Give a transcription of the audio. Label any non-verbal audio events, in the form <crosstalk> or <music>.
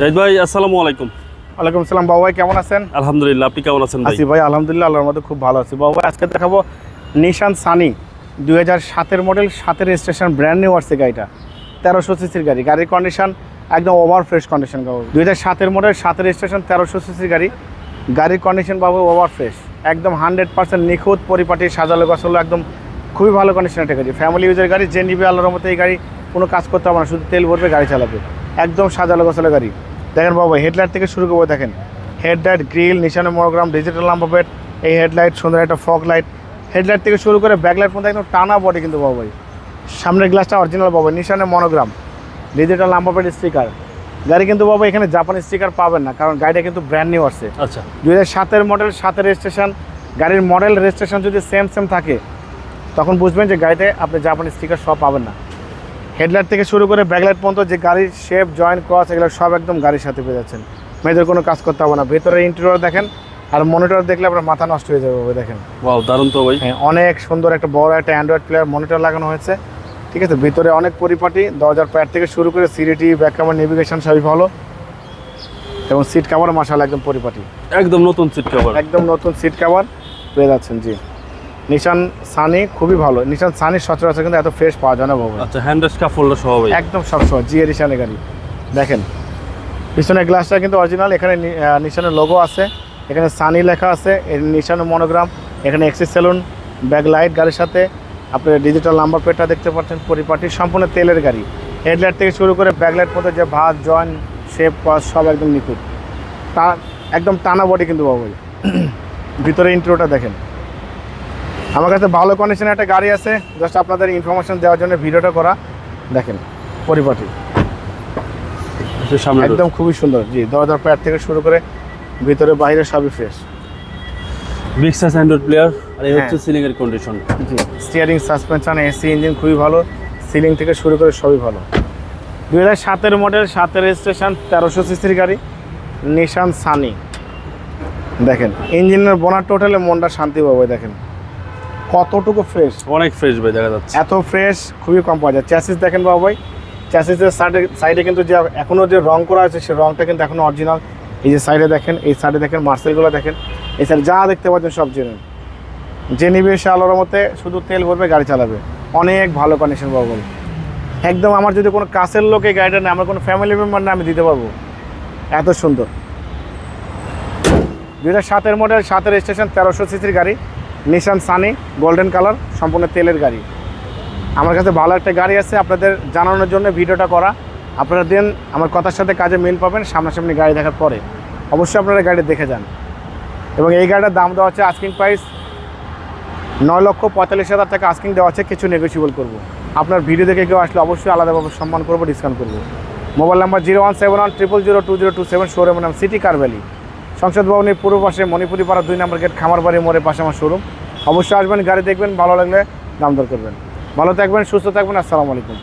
জাহিদ ভাই আসসালামু আলাইকুম। ওয়ালাইকুম সালাম বাবু ভাই কেমন আছেন? আলহামদুলিল্লাহ আপনি কেমন আছেন ভাই? ভাই আলহামদুলিল্লাহ আল্লাহর মধ্যে খুব ভালো আছি। বাবু ভাই আজকে দেখাবো নিশান সানি দুই হাজার সাতের মডেল সাতের স্টেশন ব্র্যান্ড নিউ আসছে গাড়িটা। তেরোশো সিসির গাড়ি গাড়ির কন্ডিশন একদম ওভার ফ্রেশ কন্ডিশন বাবু। দুই হাজার সাতের মডেল সাতের স্টেশন তেরোশো সিসির গাড়ি। গাড়ির কন্ডিশন বাবু ওভার ফ্রেশ একদম হান্ড্রেড পার্সেন্ট নিখুঁত পরিপাটি সাজালো গছলো একদম খুবই ভালো কন্ডিশন একটা গাড়ি। ফ্যামিলি ইউজের গাড়ি যে নিবে আল্লাহর মতো এই গাড়ি কোনো কাজ করতে হবে না শুধু তেল ভরবে গাড়ি চালাবে। একদম সাজালো গছালো গাড়ি। দেখেন বাবু হেডলাইট থেকে শুরু করব দেখেন। হেডলাইট গ্রিল নিশানে মনোগ্রাম ডিজিটাল প্লেট এই হেডলাইট সুন্দর একটা ফগ লাইট হেডলাইট থেকে শুরু করে ব্যাকলাইট পর্যন্ত একদম টানা বডি কিন্তু বাবু ভাই। সামনের গ্লাসটা অরিজিনাল বাবু নিশানে monogram digital number plate sticker গাড়ি কিন্তু বাবু এখানে জাপানি স্টিকার পাবেন না কারণ গাড়িটা কিন্তু ব্র্যান্ড নিউ আসছে। আচ্ছা। দুই হাজার সাতের মডেল সাতের রেজিস্ট্রেশন গাড়ির মডেল রেজিস্ট্রেশন যদি সেম সেম থাকে তখন বুঝবেন যে গাড়িতে আপনি জাপানি স্টিকার সব পাবেন না। হেডলাইট থেকে শুরু করে ব্যাকলাইট পর্যন্ত যে গাড়ির শেপ জয়েন্ট ক্রস এগুলো সব একদম গাড়ির সাথে পেয়ে যাচ্ছেন। মেয়েদের কোনো কাজ করতে হবে না। ভেতরে ইন্টেরিয়র দেখেন আর মনিটর দেখলে আপনার মাথা নষ্ট হয়ে যাবে দেখেন। ওয়াও দারুণ তো ভাই। হ্যাঁ অনেক সুন্দর একটা বড় একটা অ্যান্ড্রয়েড প্লেয়ার মনিটর লাগানো হয়েছে। ঠিক আছে ভিতরে অনেক পরিপাটি। দরজার প্যাড থেকে শুরু করে সিরিটি ব্যাক ক্যামেরা নেভিগেশন সবই ভালো। এবং সিট কাভার মাসাল একদম পরিপাটি। একদম নতুন সিট কাভার একদম নতুন সিট কাভার পেয়ে যাচ্ছেন জি। নিশান সানি খুবই ভালো। নিশান সানি সচরাচর কিন্তু এত ফ্রেশ পাওয়া যায় না বাবু আচ্ছা হ্যান্ড রেস্ট কাফোল্ডার সহ একদম সবসময় জি এডিশনের গাড়ি। দেখেন পিছনের গ্লাসটা কিন্তু অরিজিনাল এখানে নিশানের লোগো আছে এখানে সানি লেখা আছে নিশানের মনোগ্রাম এখানে এক্সিস সেলুন ব্যাক লাইট গাড়ির সাথে আপনি ডিজিটাল নাম্বার প্লেটটা দেখতে পাচ্ছেন পরিপাটি সম্পূর্ণ তেলের গাড়ি। হেডলাইট থেকে শুরু করে ব্যাকলাইট পর্যন্ত যে ভাত জয়েন্ট শেপ পাস সব একদম নিখুঁত। তা একদম টানা বডি কিন্তু বাবু <clears throat> ভিতরে ইন্ট্রোটা দেখেন। আমার কাছে ভালো কন্ডিশনের একটা গাড়ি আছে জাস্ট আপনাদের ইনফরমেশন দেওয়ার জন্য ভিডিওটা করা। দেখেন পরিপাটি। একদম খুবই সুন্দর। জি দরজার প্যাড থেকে শুরু করে ভিতরে বাইরে সবই fresh big size android player আর এই হ্যাঁ। হচ্ছে সিলিং এর কন্ডিশন জি স্টিয়ারিং সাসপেনশন এসি ইঞ্জিন খুবই ভালো। সিলিং থেকে শুরু করে সবই ভালো। দুই হাজার সাতের মডেল সাতের রেজিস্ট্রেশন তেরোশো সিসির গাড়ি নিশান সানি দেখেন ইঞ্জিনের বোনার টোটালে মনটা শান্তি পাবে দেখেন। কতটুকু ফ্রেশ অনেক ফ্রেশ ভাই দেখা যাচ্ছে। এত ফ্রেশ খুবই কম পাওয়া যায়। চ্যাসিস দেখেন বাবু ভাই চ্যাসিসের সাইডে সাইডে কিন্তু যে এখনও যে রং করা আছে সে রংটা কিন্তু এখনও অরিজিনাল এই যে সাইডে দেখেন এই সাইডে দেখেন মার্সেলগুলো দেখেন এই সাইডে যা দেখতে পাচ্ছেন সব জেনে যে নিবে সে আলোর মতে শুধু তেল ভরবে গাড়ি চালাবে। অনেক ভালো কন্ডিশন বাবু ভাই। একদম আমার যদি কোনো কাছের লোক গাড়িটা নেই আমার কোনো ফ্যামিলি মেম্বার না আমি দিতে পারব। এত সুন্দর। দুই হাজার সাতের মডেল সাতের স্টেশন তেরোশো সিসির গাড়ি। নিশান সানি গোল্ডেন কালার সম্পূর্ণ তেলের গাড়ি। আমার কাছে ভালো একটা গাড়ি আছে, আপনাদের জানানোর জন্য ভিডিওটা করা। আপনারা দেন আমার কথার সাথে কাজে মিল পাবেন, সামনাসামনি গাড়ি দেখার পরে। অবশ্যই আপনারা গাড়ি দেখে যান। এবং এই গাড়িটার দাম দেওয়া হচ্ছে আস্কিং প্রাইস নয় লক্ষ পঁয়তাল্লিশ হাজার টাকা। আস্কিং দেওয়া আছে কিছু নেগোসিয়েবল করব। আপনার ভিডিও দেখে কেউ আসলে অবশ্যই আলাদাভাবে সম্মান করব ডিসকাউন্ট করব। Mobile number zero one seven one triple zero two zero two seven showroom নাম সিটি কার ভ্যালি সংসদ ভবনের পূর্ব পাশে মণিপুরি পাড়া দুই নম্বর গেট খামারবাড়ি মোড়ের পাশে আমার শোরুম অবশ্যই আসবেন, গাড়ি দেখবেন, ভালো লাগলে দাম দর করবেন। ভালো থাকবেন, সুস্থ থাকবেন, আসসালামু আলাইকুম।